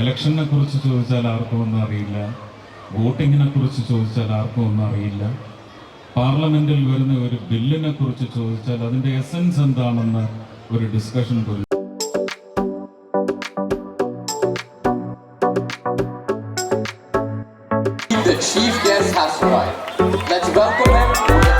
ഇലക്ഷനെ കുറിച്ച് ചോദിച്ചാൽ ആർക്കും ഒന്നും അറിയില്ല. വോട്ടിങ്ങിനെ കുറിച്ച് ചോദിച്ചാൽ ആർക്കും ഒന്നും അറിയില്ല. പാർലമെന്റിൽ വരുന്ന ഒരു ബില്ലിനെ കുറിച്ച് ചോദിച്ചാൽ അതിന്റെ എസൻസ് എന്താണെന്ന് ഒരു ഡിസ്കഷൻ പോലും. The chief guest has arrived. Let's welcome him.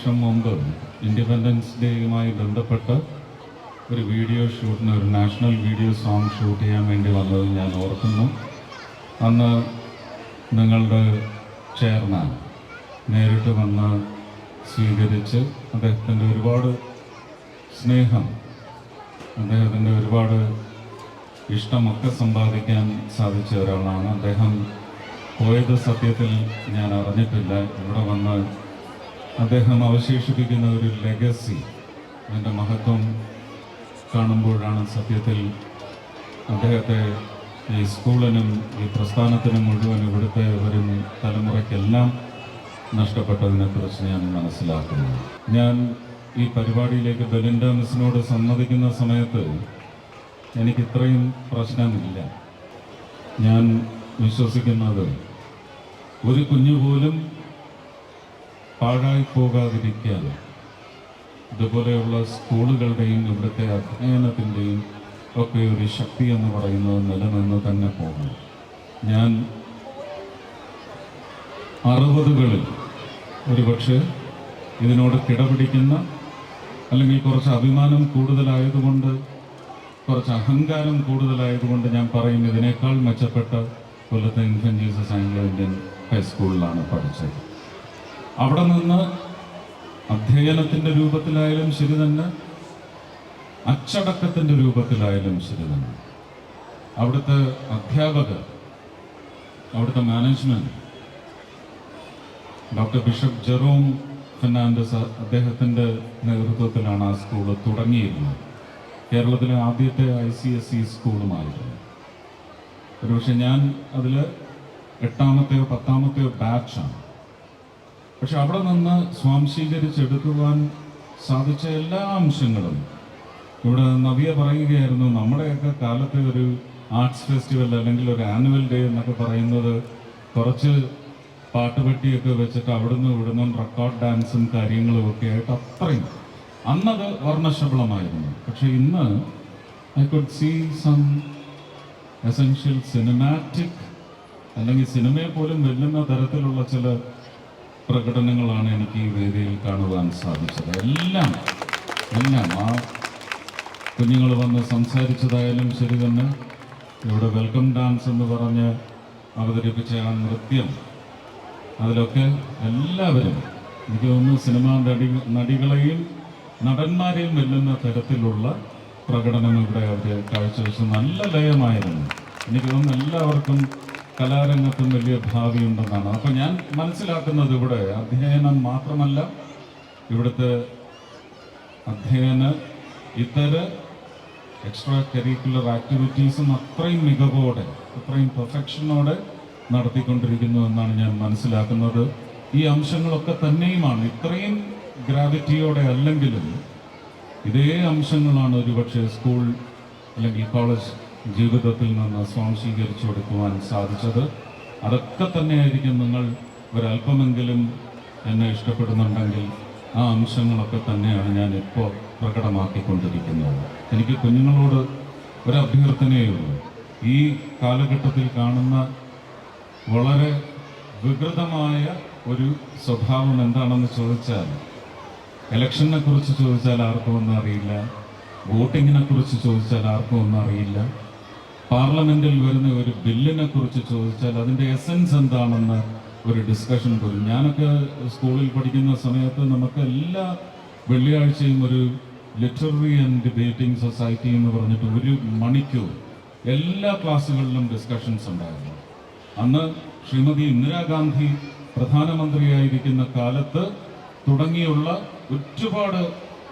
വർഷം മുമ്പ് ഇൻഡിപെൻഡൻസ് ഡേയുമായി ബന്ധപ്പെട്ട് ഒരു വീഡിയോ ഷൂട്ടിന് ഒരു നാഷണൽ വീഡിയോ സോങ് ഷൂട്ട് ചെയ്യാൻ വേണ്ടി വന്നത് ഞാൻ ഓർക്കുന്നു. അന്ന് നിങ്ങളുടെ ചെയർമാൻ നേരിട്ട് വന്ന് സ്വീകരിച്ച് അദ്ദേഹത്തിന്റെ ഒരുപാട് സ്നേഹം അദ്ദേഹത്തിന്റെ ഒരുപാട് ഇഷ്ടമൊക്കെ സമ്പാദിക്കാൻ സാധിച്ച ഒരാളാണ്. അദ്ദേഹം പോയത് സത്യത്തിൽ ഞാൻ അറിഞ്ഞിട്ടില്ല. ഇവിടെ വന്ന് അദ്ദേഹം അവശേഷിപ്പിക്കുന്ന ഒരു ലെഗസി അതിന്റെ മഹത്വം കാണുമ്പോഴാണ് സത്യത്തിൽ അദ്ദേഹത്തെ ഈ സ്കൂളിനും ഈ പ്രസ്ഥാനത്തിനും മുഴുവൻ ഇവിടുത്തെ വരും തലമുറയ്ക്കെല്ലാം നഷ്ടപ്പെട്ടതിനെക്കുറിച്ച് ഞാൻ മനസ്സിലാക്കുന്നു. ഞാൻ ഈ പരിപാടിയിലേക്ക് ബെലിൻഡ മിസ്സിനോട് സമ്മതിക്കുന്ന സമയത്ത് എനിക്ക് ഇത്രയും പ്രശ്നമില്ല. ഞാൻ വിശ്വസിക്കുന്നത് ഒരു കുഞ്ഞു പോലും പാഴായി പോകാതിരിക്കാൻ ഇതുപോലെയുള്ള സ്കൂളുകളുടെയും ഇവിടുത്തെ അധ്യയനത്തിന്റെയും ഒക്കെ ഒരു ശക്തി എന്ന് പറയുന്നത് നിലനിന്ന് തന്നെ പോകണം. ഞാൻ അറുപതുകളിൽ ഒരുപക്ഷെ ഇതിനോട് കിടപിടിക്കുന്ന അല്ലെങ്കിൽ കുറച്ച് അഭിമാനം കൂടുതലായതുകൊണ്ട് കുറച്ച് അഹങ്കാരം കൂടുതലായതുകൊണ്ട് ഞാൻ പറയും ഇതിനേക്കാൾ മെച്ചപ്പെട്ട കൊല്ലത്തെ ഇൻഫൻ ജീസസ് ആംഗ്ലോ ഇന്ത്യൻ ഹൈസ്കൂളിലാണ് പഠിച്ചത്. അവിടെ നിന്ന് അധ്യയനത്തിന്റെ രൂപത്തിലായാലും ശരി തന്നെ അച്ചടക്കത്തിന്റെ രൂപത്തിലായാലും ശരി തന്നെ. അവിടുത്തെ അധ്യാപകർ അവിടുത്തെ management doctor bishop Jerome Fernandez അദ്ദേഹത്തിന്റെ നേതൃത്വത്തിലാണ് ആ സ്കൂൾ തുടങ്ങിയിരുന്നത്. കേരളത്തിലെ ആദ്യത്തെ ഐ സി എസ് ഇ സ്കൂളുമായിരുന്നു. ഒരുപക്ഷെ ഞാൻ അതിൽ എട്ടാമത്തെയോ പത്താമത്തെയോ ബാച്ചാണ്. പക്ഷെ അവിടെ നിന്ന് സ്വാംശീകരിച്ചെടുക്കുവാൻ സാധിച്ച എല്ലാ അംശങ്ങളും. ഇവിടെ നവ്യ പറയുകയായിരുന്നു നമ്മുടെയൊക്കെ കാലത്തെ ഒരു ആർട്സ് ഫെസ്റ്റിവൽ അല്ലെങ്കിൽ ഒരു ആനുവൽ ഡേ എന്നൊക്കെ പറയുന്നത് കുറച്ച് പാട്ടുപെട്ടിയൊക്കെ വെച്ചിട്ട് അവിടുന്ന് ഇവിടുന്ന് റെക്കോർഡ് ഡാൻസും കാര്യങ്ങളും ഒക്കെ ആയിട്ട് അത്രയും. അന്നത് വർണശബളമായിരുന്നു. പക്ഷെ ഇന്ന് I could see some essential cinematic അല്ലെങ്കിൽ സിനിമയെ പോലും വെല്ലുന്ന തരത്തിലുള്ള ചില പ്രകടനങ്ങളാണ് എനിക്ക് ഈ വേദിയിൽ കാണുവാൻ സാധിച്ചത്. എല്ലാം എല്ലാം ആ കുഞ്ഞുങ്ങൾ വന്ന് സംസാരിച്ചതായാലും ശരി തന്നെ. ഇവിടെ വെൽക്കം ഡാൻസ് എന്ന് പറഞ്ഞ് അവതരിപ്പിച്ച ആ നൃത്യം അതിലൊക്കെ എല്ലാവരും എനിക്ക് തോന്നുന്നു സിനിമാ നടി നടികളെയും നടന്മാരെയും വെല്ലുന്ന തരത്തിലുള്ള പ്രകടനം ഇവിടെ അവർ കാഴ്ചവെച്ചു. നല്ല ലയമായിരുന്നു. എനിക്ക് തോന്നുന്നു എല്ലാവർക്കും കലാരംഗത്തും വലിയ ഭാവിയുണ്ടെന്നാണ്. അപ്പോൾ ഞാൻ മനസ്സിലാക്കുന്നത് ഇവിടെ അധ്യയനം മാത്രമല്ല ഇവിടുത്തെ അധ്യയന ഇതര എക്സ്ട്രാ കരിക്കുലർ ആക്ടിവിറ്റീസും അത്രയും മികവോടെ അത്രയും പെർഫെക്ഷനോടെ നടത്തിക്കൊണ്ടിരിക്കുന്നു എന്നാണ് ഞാൻ മനസ്സിലാക്കുന്നത്. ഈ അംശങ്ങളൊക്കെ തന്നെയുമാണ്. ഇത്രയും ഗ്രാവിറ്റിയോടെ അല്ലെങ്കിലും ഇതേ അംശങ്ങളാണ് ഒരുപക്ഷെ സ്കൂൾ അല്ലെങ്കിൽ കോളേജ് ജീവിതത്തിൽ നിന്ന് സ്വാംശീകരിച്ചു കൊടുക്കുവാൻ സാധിച്ചത്. അതൊക്കെ തന്നെയായിരിക്കും നിങ്ങൾ ഒരല്പമെങ്കിലും എന്നെ ഇഷ്ടപ്പെടുന്നുണ്ടെങ്കിൽ ആ അംശങ്ങളൊക്കെ തന്നെയാണ് ഞാൻ ഇപ്പോൾ പ്രകടമാക്കിക്കൊണ്ടിരിക്കുന്നത്. എനിക്ക് കുഞ്ഞുങ്ങളോട് ഒരു അഭ്യർത്ഥനയുള്ളൂ ഈ കാലഘട്ടത്തിൽ കാണുന്ന വളരെ വികൃതമായ ഒരു സ്വഭാവം എന്താണെന്ന് ചോദിച്ചാൽ ഇലക്ഷനെ കുറിച്ച് ചോദിച്ചാൽ ആർക്കും ഒന്നും അറിയില്ല. വോട്ടിങ്ങിനെ കുറിച്ച് ചോദിച്ചാൽ ആർക്കും ഒന്നും അറിയില്ല. പാർലമെന്റിൽ വരുന്ന ഒരു ബില്ലിനെ കുറിച്ച് ചോദിച്ചാൽ അതിന്റെ എസൻസ് എന്താണെന്ന് ഒരു ഡിസ്കഷൻ പോലും. ഞാനൊക്കെ സ്കൂളിൽ പഠിക്കുന്ന സമയത്ത് നമുക്ക് എല്ലാ വെള്ളിയാഴ്ചയും ഒരു ലിറ്റററി ആൻഡ് ഡിബേറ്റിംഗ് സൊസൈറ്റി എന്ന് പറഞ്ഞിട്ട് ഒരു മണിക്കൂർ എല്ലാ ക്ലാസ്സുകളിലും ഡിസ്കഷൻസ് ഉണ്ടായിരുന്നു. അന്ന് ശ്രീമതി ഇന്ദിരാഗാന്ധി പ്രധാനമന്ത്രിയായിരിക്കുന്ന കാലത്ത് തുടങ്ങിയുള്ള ഒരുപാട്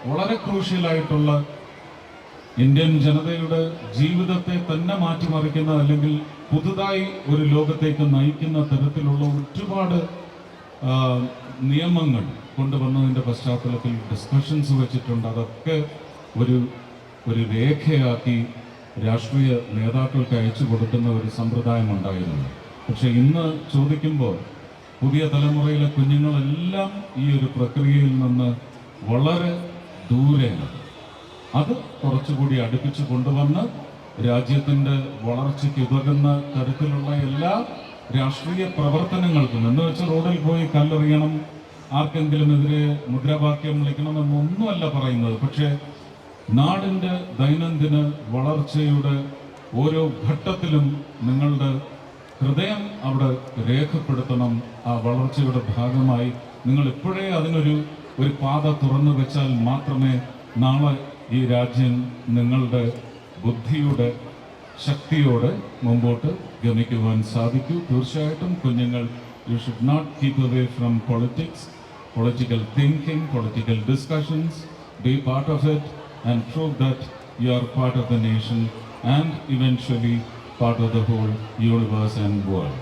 വളരെ ക്രൂഷ്യലായിട്ടുള്ള ഇന്ത്യൻ ജനതയുടെ ജീവിതത്തെ തന്നെ മാറ്റിമറിക്കുന്ന അല്ലെങ്കിൽ പുതുതായി ഒരു ലോകത്തേക്ക് നയിക്കുന്ന തരത്തിലുള്ള ഒരുപാട് നിയമങ്ങൾ കൊണ്ടുവന്നതിന്റെ പശ്ചാത്തലത്തിൽ ഡിസ്കഷൻസ് വെച്ചിട്ടുണ്ട്. അതൊക്കെ ഒരു ഒരു രേഖയാക്കി രാഷ്ട്രീയ നേതാക്കൾക്ക് അയച്ചു കൊടുക്കുന്ന ഒരു സമ്പ്രദായം പക്ഷേ പക്ഷെ ഇന്ന് ചോദിക്കുമ്പോൾ പുതിയ തലമുറയിലെ കുഞ്ഞുങ്ങളെല്ലാം ഈ ഒരു പ്രക്രിയയിൽ നിന്ന് വളരെ ദൂരെയാണ്. അത് കുറച്ചുകൂടി അടുപ്പിച്ച് കൊണ്ടുവന്ന് രാജ്യത്തിന്റെ വളർച്ചയ്ക്ക് ഉതകുന്ന തരത്തിലുള്ള എല്ലാ രാഷ്ട്രീയ പ്രവർത്തനങ്ങൾക്കും എന്ന് വെച്ച് റോഡിൽ പോയി കല്ലെറിയണം ആർക്കെങ്കിലും എതിരെ മുദ്രാവാക്യം വിളിക്കണമെന്നൊന്നുമല്ല പറയുന്നത്. പക്ഷേ നാടിന്റെ ദൈനംദിന വളർച്ചയുടെ ഓരോ ഘട്ടത്തിലും നിങ്ങളുടെ ഹൃദയം അവിടെ രേഖപ്പെടുത്തണം. ആ വളർച്ചയുടെ ഭാഗമായി നിങ്ങൾ എപ്പോഴേ അതിനൊരു ഒരു പാത തുറന്നു വെച്ചാൽ മാത്രമേ നാളെ ഈ രാജ്യം നിങ്ങളുടെ ബുദ്ധിയുടെ ശക്തിയോടെ മുമ്പോട്ട് ഗമിക്കുവാൻ സാധിക്കൂ തീർച്ചയായിട്ടും കുഞ്ഞുങ്ങൾ you should not keep away from politics political thinking political discussions be part of it and prove that you are part of the nation and eventually part of the whole universe and world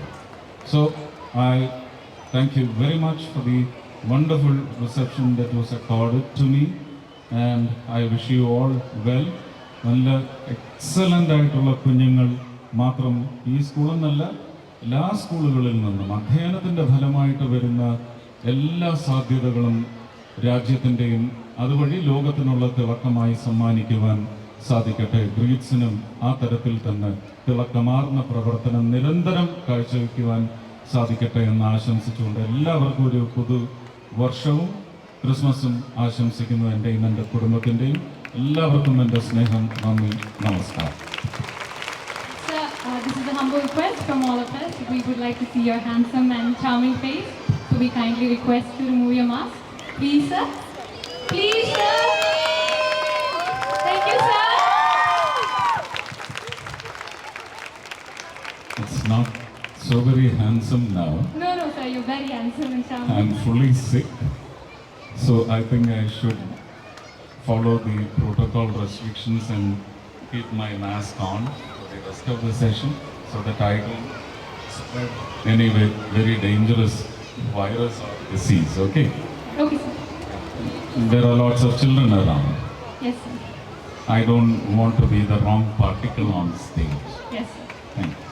So I thank you very much for the wonderful reception that was accorded to me And I wish you all well നല്ല excellent ആയിട്ടുള്ള കുഞ്ഞുങ്ങൾ മാത്രം ഈ സ്കൂളിൽ നിന്നല്ല എല്ലാ സ്കൂളുകളിൽ നിന്നും അധ്യയനത്തിന്റെ ഫലമായിട്ട് വരുന്ന എല്ലാ സാധ്യതകളും രാജ്യത്തിന്റെയും അതുവഴി ലോകത്തിനുള്ള തിളക്കമായി സമ്മാനിക്കുവാൻ സാധിക്കട്ടെ. ബ്രീഡ്സിനും ആ തരത്തിൽ തന്നെ തിളക്കമാർന്ന പ്രവർത്തനം നിരന്തരം കാഴ്ചവെക്കുവാൻ സാധിക്കട്ടെ എന്ന് ആശംസിച്ചുകൊണ്ട് എല്ലാവർക്കും ഒരു പുതു വർഷവും ക്രിസ്മസും ആശംസിക്കുന്നു എൻ്റെയും എൻ്റെ കുടുംബത്തിൻ്റെയും എല്ലാവർക്കും എൻ്റെ സ്നേഹം നന്ദി നമസ്കാരം Sir, uh, this is a humble request from all of us. We would like to see your handsome and charming face. So we kindly request to remove your mask. Please, sir. Please, sir. Thank you, sir. It's not so very handsome now. No, no, sir. You're very handsome and charming. I'm fully sick. So I think I should follow the protocol restrictions and keep my mask on for the rest of the session so that I don't spread any very dangerous virus or disease. Okay? Okay, sir. There are lots of children around. Yes, sir. I don't want to be the wrong particle on stage. Yes, sir. Thank you.